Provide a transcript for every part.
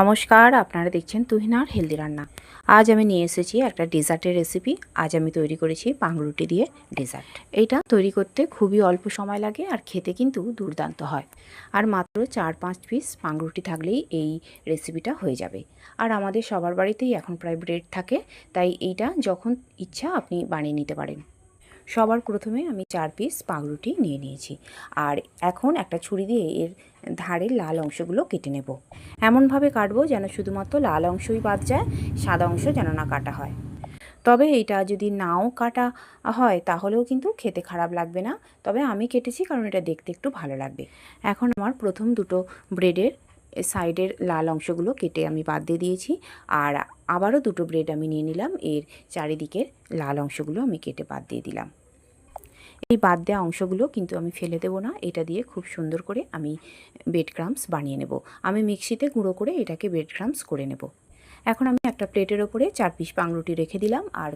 নমস্কার, আপনারা দেখছেন তুহিনার হেলদি রান্না আজ আমি নিয়ে এসেছি একটা ডেজার্টের রেসিপি আজ আমি তৈরি করেছি পাংরুটি দিয়ে ডেজার্ট এইটা তৈরি করতে খুবই অল্প সময় লাগে আর খেতে কিন্তু দুর্দান্ত হয়। আর মাত্র চার পাঁচ পিস পাংরুটি থাকলেই এই রেসিপিটা হয়ে যাবে। আর আমাদের সবার বাড়িতেই এখন প্রায় ব্রেড থাকে, তাই এইটা যখন ইচ্ছা আপনি বানিয়ে নিতে পারেন। সবার প্রথমে আমি চার পিস পাউরুটি নিয়ে নিয়েছি। আর এখন একটা ছুরি দিয়ে এর ধারের লাল অংশগুলো কেটে নেব। এমনভাবে কাটবো যেন শুধুমাত্র লাল অংশই বাদ যায়, সাদা অংশ যেন না কাটা হয়। তবে এটা যদি নাও কাটা হয়, তাহলেও কিন্তু খেতে খারাপ লাগবে না। তবে আমি কেটেছি কারণ এটা দেখতে একটু ভালো লাগবে। এখন আমার প্রথম দুটো ব্রেডের সাইডের লাল অংশগুলো কেটে আমি বাদ দিয়ে দিয়েছি। আর আবারও দুটো ব্রেড আমি নিয়ে নিলাম। এর চারিদিকের লাল অংশগুলো আমি কেটে বাদ দিয়ে দিলাম। এই বাদ দেওয়া অংশগুলো কিন্তু আমি ফেলে দেবো না। এটা দিয়ে খুব সুন্দর করে আমি বেড ক্রামস বানিয়ে নেব। আমি মিক্সিতে গুঁড়ো করে এটাকে বেড ক্রামস করে নেব। এখন আমি একটা প্লেটের ওপরে চার পিস পাংরুটি রেখে দিলাম। আর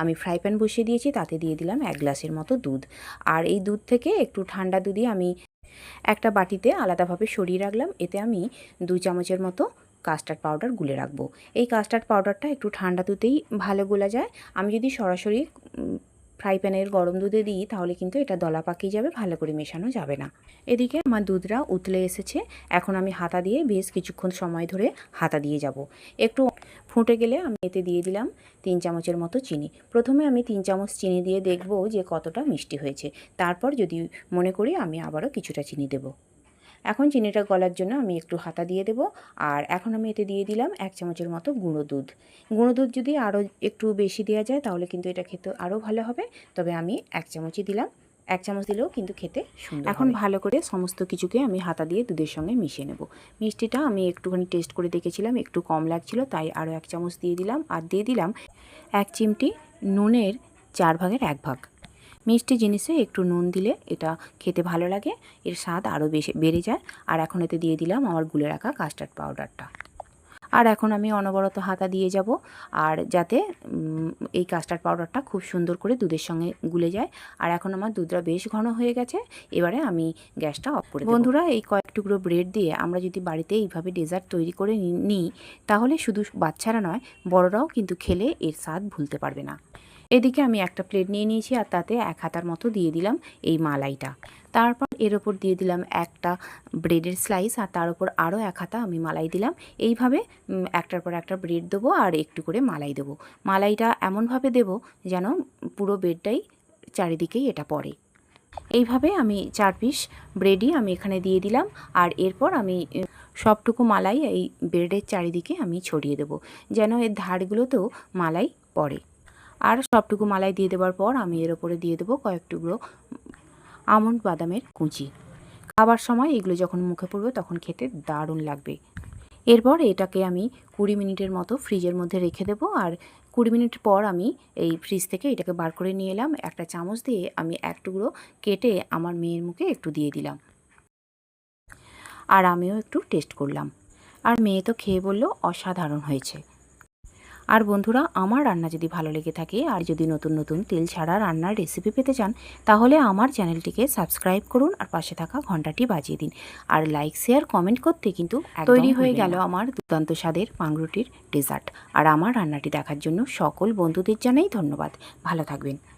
আমি ফ্রাই প্যান বসিয়ে দিয়েছি, তাতে দিয়ে দিলাম এক গ্লাসের মতো দুধ। আর এই দুধ থেকে একটু ঠান্ডা দুধই আমি একটা বাটিতে আলাদাভাবে সরিয়ে রাখলাম। এতে আমি দু চামচের মতো কাস্টার্ড পাউডার গুলে রাখব। এই কাস্টার্ড পাউডারটা একটু ঠান্ডা দুধেই ভালো গোলা যায়। আমি যদি সরাসরি ফ্রাই প্যানের গরম দুধে দিই, তাহলে কিন্তু এটা দলা পাকিয়ে যাবে, ভালো করে মেশানো যাবে না। এদিকে আমার দুধটা উতলে এসেছে। এখন আমি হাতা দিয়ে বেশ কিছুক্ষণ সময় ধরে হাতা দিয়ে যাব। একটু ফুটে গেলে আমি এতে দিয়ে দিলাম তিন চামচের মতো চিনি। প্রথমে আমি তিন চামচ চিনি দিয়ে দেখব যে কতটা মিষ্টি হয়েছে। তারপর যদি মনে করি, আমি আবারও কিছুটা চিনি দেবো। এখন চিনিটা গলার জন্য আমি একটু হাতা দিয়ে দেব। আর এখন আমি এতে দিয়ে দিলাম এক চামচের মতো গুঁড়ো দুধ। গুঁড়ো দুধ যদি আরও একটু বেশি দেওয়া যায় তাহলে কিন্তু এটা খেতে আরও ভালো হবে। তবে আমি এক চামচই দিলাম। এক চামচ দিলেও কিন্তু খেতে সুন্দর এখন ভালো করে সমস্ত কিছুকে আমি হাতা দিয়ে দুধের সঙ্গে মিশিয়ে নেব। মিষ্টিটা আমি একটুখানি টেস্ট করে দেখেছিলাম একটু কম লাগছিল তাই আরও এক চামচ দিয়ে দিলাম। আর দিয়ে দিলাম এক চিমটি নুনের চার ভাগের এক ভাগ। মিষ্টি জিনিসে একটু নুন দিলে এটা খেতে ভালো লাগে। এর স্বাদ আরও বেশি, বেড়ে যায়। আর এখন এতে দিয়ে দিলাম আমার গুলে রাখা কাস্টার্ড পাউডারটা আর এখন আমি অনবরত হাতা দিয়ে যাব। আর যাতে এই কাস্টার্ড পাউডারটা খুব সুন্দর করে দুধের সঙ্গে গুলে যায়। আর এখন আমার দুধটা বেশ ঘন হয়ে গেছে। এবারে আমি গ্যাসটা অফ করে বন্ধুরা, এই কয়েক টুকরো ব্রেড দিয়ে আমরা যদি বাড়িতে এইভাবে ডেজার্ট তৈরি করে নিই তাহলে শুধু বাচ্চারা নয়, বড়রাও কিন্তু খেলে এর স্বাদ ভুলতে পারবে না। এদিকে আমি একটা প্লেট নিয়ে নিয়েছি আর তাতে এক হাতার মতো দিয়ে দিলাম এই মালাইটা। তারপর এর ওপর দিয়ে দিলাম একটা ব্রেডের স্লাইস আর তার উপর আরও এক হাতা আমি মালাই দিলাম। এইভাবে একটার পর একটা ব্রেড দেবো আর একটু করে মালাই দেবো। মালাইটা এমনভাবে দেব যেন পুরো বেডটাই চারিদিকেই এটা পড়ে। এইভাবে আমি চার পিস ব্রেডই আমি এখানে দিয়ে দিলাম আর এরপর আমি সবটুকু মালাই এই ব্রেডের চারিদিকে আমি ছড়িয়ে দেবো যেন এর ধারগুলোতেও মালাই পড়ে। আর সবটুকু মালাই দিয়ে দেওয়ার পর আমি এর ওপরে দিয়ে দেবো কয়েক টুকরো আমন্ড বাদামের কুচি। খাবার সময় এগুলো যখন মুখে পড়বে তখন খেতে দারুণ লাগবে। এরপর এটাকে আমি কুড়ি মিনিটের মতো ফ্রিজের মধ্যে রেখে দেবো আর কুড়ি মিনিট পর আমি এই ফ্রিজ থেকে এটাকে বার করে নিয়ে এলাম। একটা চামচ দিয়ে আমি এক টুকরো কেটে আমার মেয়ের মুখে একটু দিয়ে দিলাম। আর আমিও একটু টেস্ট করলাম। আর মেয়ে তো খেয়ে বলল অসাধারণ হয়েছে। আর বন্ধুরা আমার রান্না যদি ভালো লেগে থাকে আর যদি নতুন নতুন তেল ছাড়া রান্নার রেসিপি পেতে চান তাহলে আমার চ্যানেলটিকে সাবস্ক্রাইব করুন আর পাশে থাকা ঘন্টাটি বাজিয়ে দিন। আর লাইক শেয়ার কমেন্ট করতে কিন্তু তৈরি হয়ে গেল আমার দুর্দান্ত স্বাদের পাংরুটির ডেজার্ট আর আমার রান্নাটি দেখার জন্য সকল বন্ধুদের জানাই ধন্যবাদ। ভালো থাকবেন।